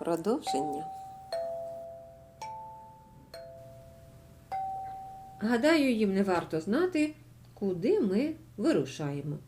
Продовження. Гадаю, їм не варто знати, куди ми вирушаємо.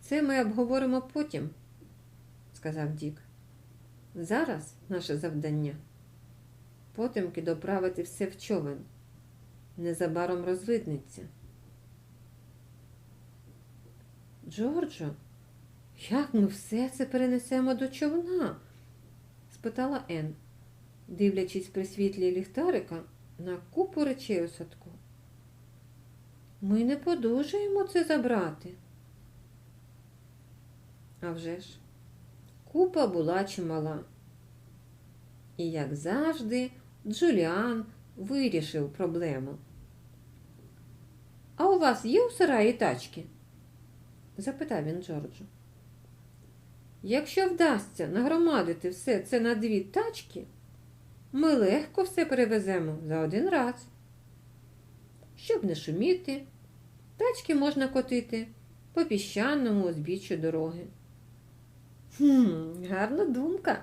Це ми обговоримо потім, сказав Дік. Зараз наше завдання потемки доправити все в човен. Незабаром розвиднеться. Джорджо, як ми все це перенесемо до човна? спитала Ен, дивлячись при світлі ліхтарика на купу речей у садку. Ми не подужаємо це забрати. А вже ж, купа була чимала. І, як завжди, Джуліан вирішив проблему. А у вас є у сараї тачки? запитав він Джорджу. Якщо вдасться нагромадити все це на дві тачки, ми легко все перевеземо за один раз. Щоб не шуміти, тачки можна котити по піщаному узбіччю дороги. Хм, гарна думка,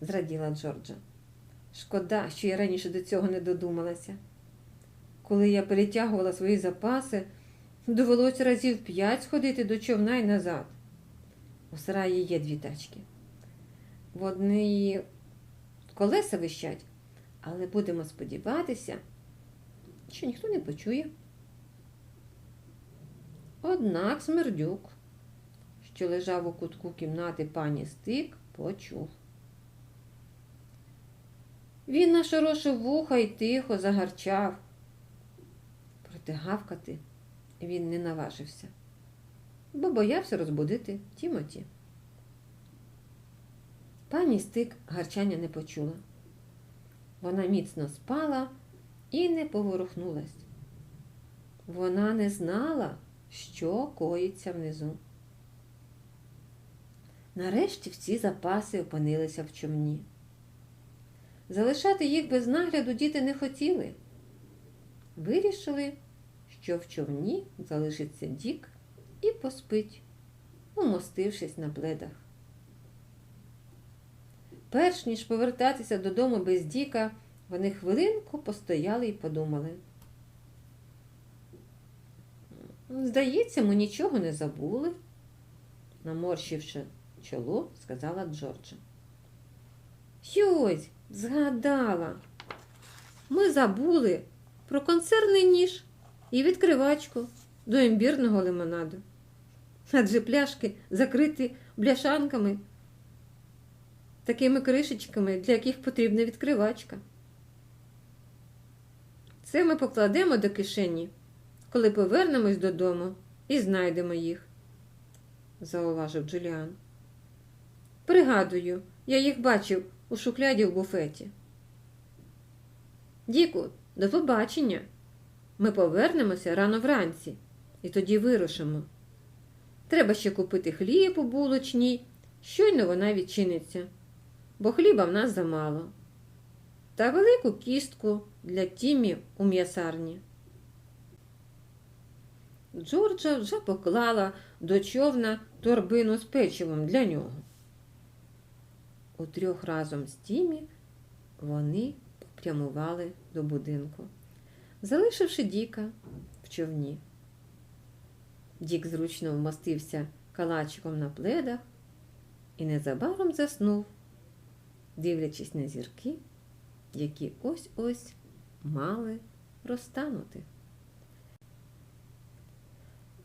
зраділа Джорджа. Шкода, що я раніше до цього не додумалася. Коли я перетягувала свої запаси, довелося разів п'ять сходити до човна і назад. У сараї є дві тачки. В одній колеса вищать, але будемо сподіватися, що ніхто не почує. Однак смердюк, що лежав у кутку кімнати пані Стик, почув. Він нашорошив вуха і тихо загарчав. Проте гавкати він не наважився, бо боявся розбудити Тімоті. Пані стик гарчання не почула. Вона міцно спала і не поворухнулась. Вона не знала, що коїться внизу. Нарешті всі запаси опинилися в човні. Залишати їх без нагляду діти не хотіли. Вирішили, що в човні залишиться Дік і поспить, умостившись на пледах. Перш ніж повертатися додому без Діка, вони хвилинку постояли і подумали. Здається, ми нічого не забули, наморщивши чоло, сказала Джорджа. Йось, згадала. Ми забули про консервний ніж і відкривачку до імбірного лимонаду. Адже пляшки закриті бляшанками, такими кришечками, для яких потрібна відкривачка. Це ми покладемо до кишені, коли повернемось додому і знайдемо їх, зауважив Джуліан. Пригадую, я їх бачив у шухляді в буфеті. Діку, до побачення. Ми повернемося рано вранці і тоді вирушимо. Треба ще купити хліб у булочній, щойно вона відчиниться, бо хліба в нас замало. Та велику кістку для Тімі у м'ясарні. Джорджа вже поклала до човна торбину з печивом для нього. Утрьох разом з Тімі вони попрямували до будинку, залишивши Діка в човні. Дік зручно вмостився калачиком на пледах і незабаром заснув, дивлячись на зірки, які ось-ось мали розтанути.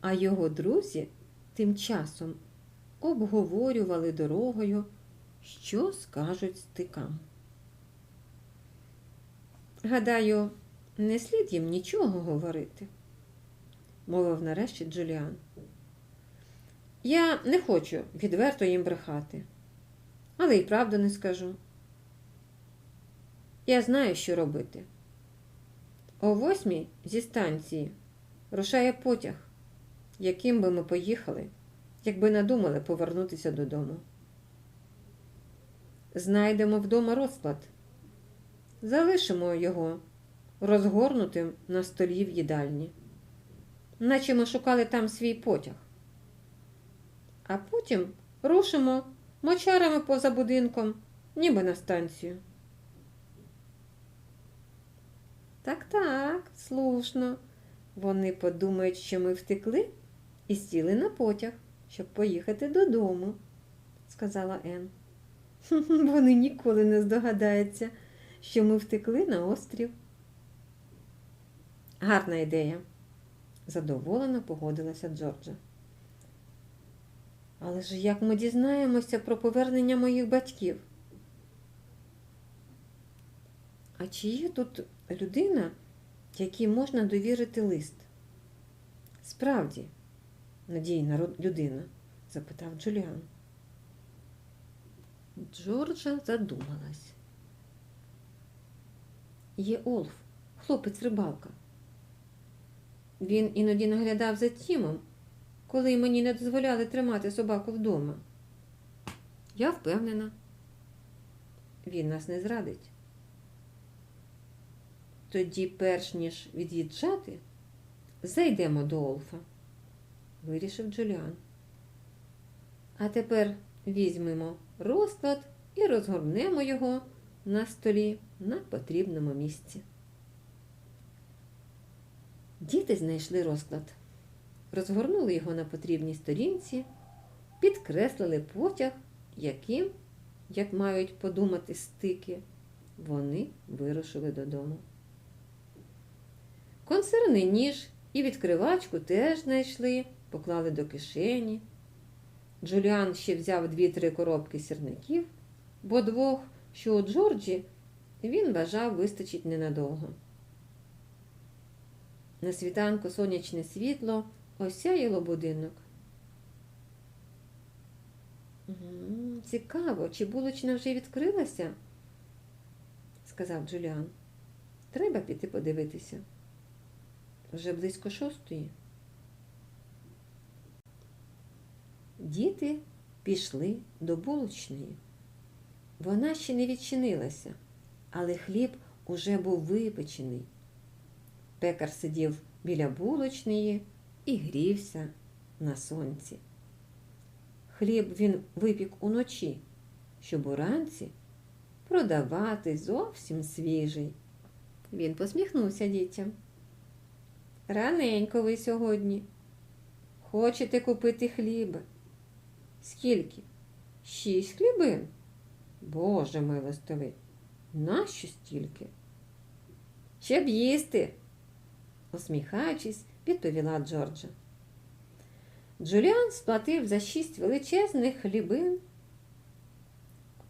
А його друзі тим часом обговорювали дорогою, що скажуть стикам. Гадаю, не слід їм нічого говорити, мовив нарешті Джуліан. Я не хочу відверто їм брехати, але й правду не скажу. Я знаю, що робити. О восьмій зі станції рушає потяг, яким би ми поїхали, якби надумали повернутися додому. Знайдемо вдома розклад, залишимо його розгорнутим на столі в їдальні, наче ми шукали там свій потяг. А потім рушимо мочарами поза будинком, ніби на станцію. Так, так, слушно. Вони подумають, що ми втекли і сіли на потяг, щоб поїхати додому, сказала Ен. Вони ніколи не здогадаються, що ми втекли на острів. Гарна ідея, задоволено погодилася Джорджа. Але ж як ми дізнаємося про повернення моїх батьків? А чи є тут людина, якій можна довірити лист? Справді, надійна людина? запитав Джуліан. Джорджа задумалась. Є Олф, хлопець рибалка. Він іноді наглядав за Тімом, коли мені не дозволяли тримати собаку вдома. Я впевнена, він нас не зрадить. Тоді, перш ніж від'їжджати, зайдемо до Олфа, вирішив Джуліан. А тепер візьмемо розклад і розгорнемо його на столі на потрібному місці. Діти знайшли розклад, розгорнули його на потрібній сторінці, підкреслили потяг, яким, як мають подумати стики, вони вирушили додому. Консервний ніж і відкривачку теж знайшли, поклали до кишені. Джуліан ще взяв дві-три коробки сірників, бо двох, що у Джорджі, він вважав вистачить ненадовго. На світанку сонячне світло осяяло будинок. «М, Цікаво, чи булочна вже відкрилася? сказав Джуліан. Треба піти подивитися. Вже близько шостої. Діти пішли до булочної. Вона ще не відчинилася, але хліб уже був випечений. Пекар сидів біля булочної і грівся на сонці. Хліб він випік уночі, щоб уранці продавати зовсім свіжий. Він посміхнувся дітям. Раненько ви сьогодні. Хочете купити хліба? Скільки? Шість хлібин? Боже милостивий, нащо стільки? Щоб їсти, усміхаючись, відповіла Джорджа. Джуліан сплатив за шість величезних хлібин.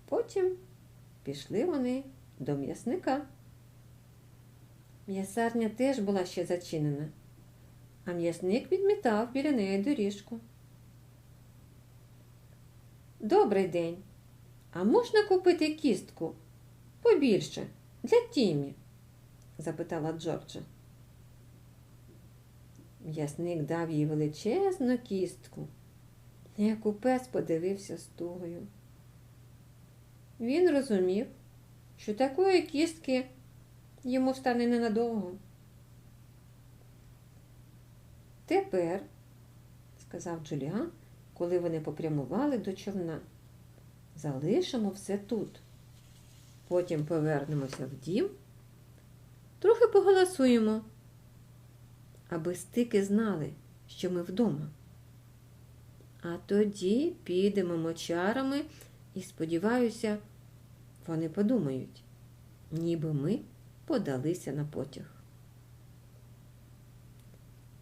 Потім пішли вони до м'ясника. М'ясарня теж була ще зачинена, а м'ясник відмітав біля неї доріжку. Добрий день. А можна купити кістку побільше для Тімі? запитала Джорджа. М'ясник дав їй величезну кістку, на яку пес подивився з тугою. Він розумів, що такої кістки йому стане ненадовго. Тепер, сказав Джуліан, коли вони попрямували до човна, залишимо все тут. Потім повернемося в дім, трохи поголосуємо, аби стики знали, що ми вдома. А тоді підемо мочарами і, сподіваюся, вони подумають, ніби ми подалися на потяг.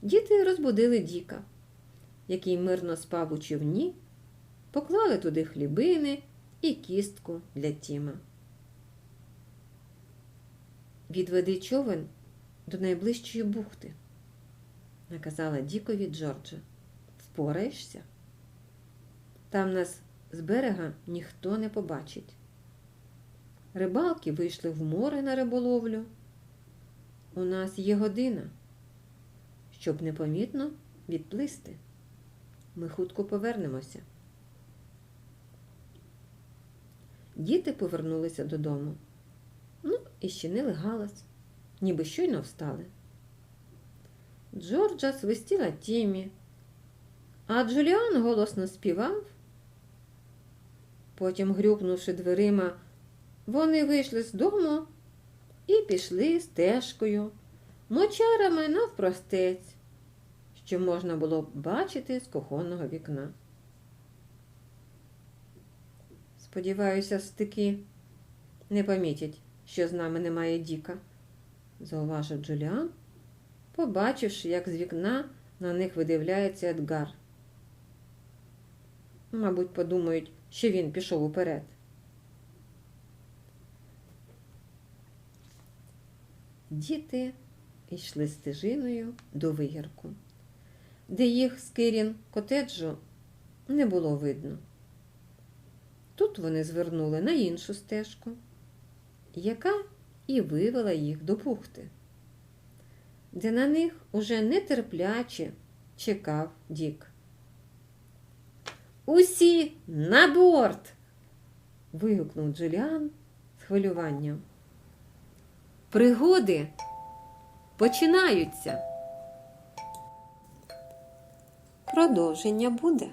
Діти розбудили Діка, який мирно спав у човні, поклали туди хлібини і кістку для Тіма. Відведи човен до найближчої бухти, наказала Дікові Джорджа. Впораєшся? Там нас з берега ніхто не побачить. Рибалки вийшли в море на риболовлю. У нас є година, щоб непомітно відплисти. Ми хутко повернемося. Діти повернулися додому. Ну, і щинили галас, ніби щойно встали. Джорджа свистіла Тімі, а Джуліан голосно співав. Потім, грюкнувши дверима, вони вийшли з дому і пішли стежкою, мочарами навпростець, що можна було бачити з кухонного вікна. Сподіваюся, стики не помітять, що з нами немає Діка, зауважив Джуліан, побачивши, як з вікна на них видивляється Едгар. Мабуть, подумають, що він пішов уперед. Діти йшли стежиною до вигірку, де їх з Кирін котеджу не було видно. Тут вони звернули на іншу стежку, яка і вивела їх до бухти, де на них уже нетерпляче чекав Дік. Усі на борт. вигукнув Джуліан з хвилюванням. Пригоди починаються. Продовження буде.